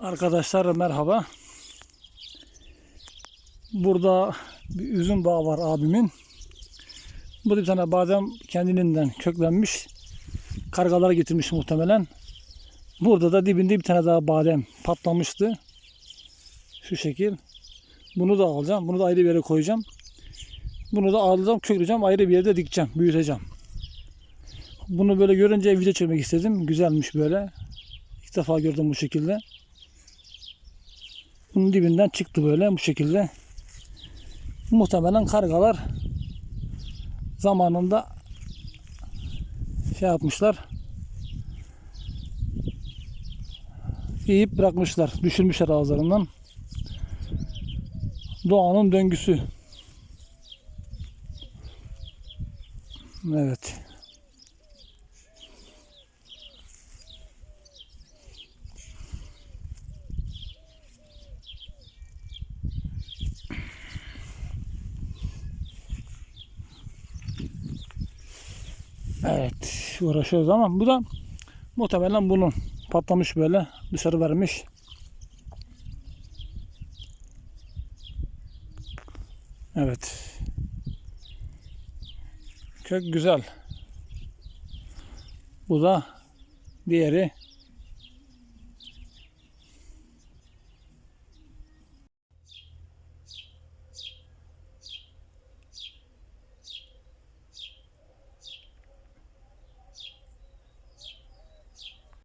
Arkadaşlar merhaba. Burada bir üzüm bağı var abimin. Burada bir tane badem kendiliğinden köklenmiş. Kargalar getirmiş muhtemelen. Burada da dibinde bir tane daha badem patlamıştı. Şu şekil. Bunu da alacağım. Bunu da ayrı bir yere koyacağım. Bunu da alacağım, kökleyeceğim, ayrı bir yerde dikeceğim, büyüteceğim. Bunu böyle görünce video çekmek istedim. Güzelmiş böyle. İlk defa gördüm bu şekilde. Bunun dibinden çıktı böyle bu şekilde. Muhtemelen kargalar zamanında şey yapmışlar. Yiyip bırakmışlar. Düşürmüşler ağızlarından. Doğanın döngüsü. Evet. Evet. Uğraşıyoruz ama bu da muhtemelen bunun patlamış böyle dışarı vermiş. Evet. Kök güzel. Bu da diğeri.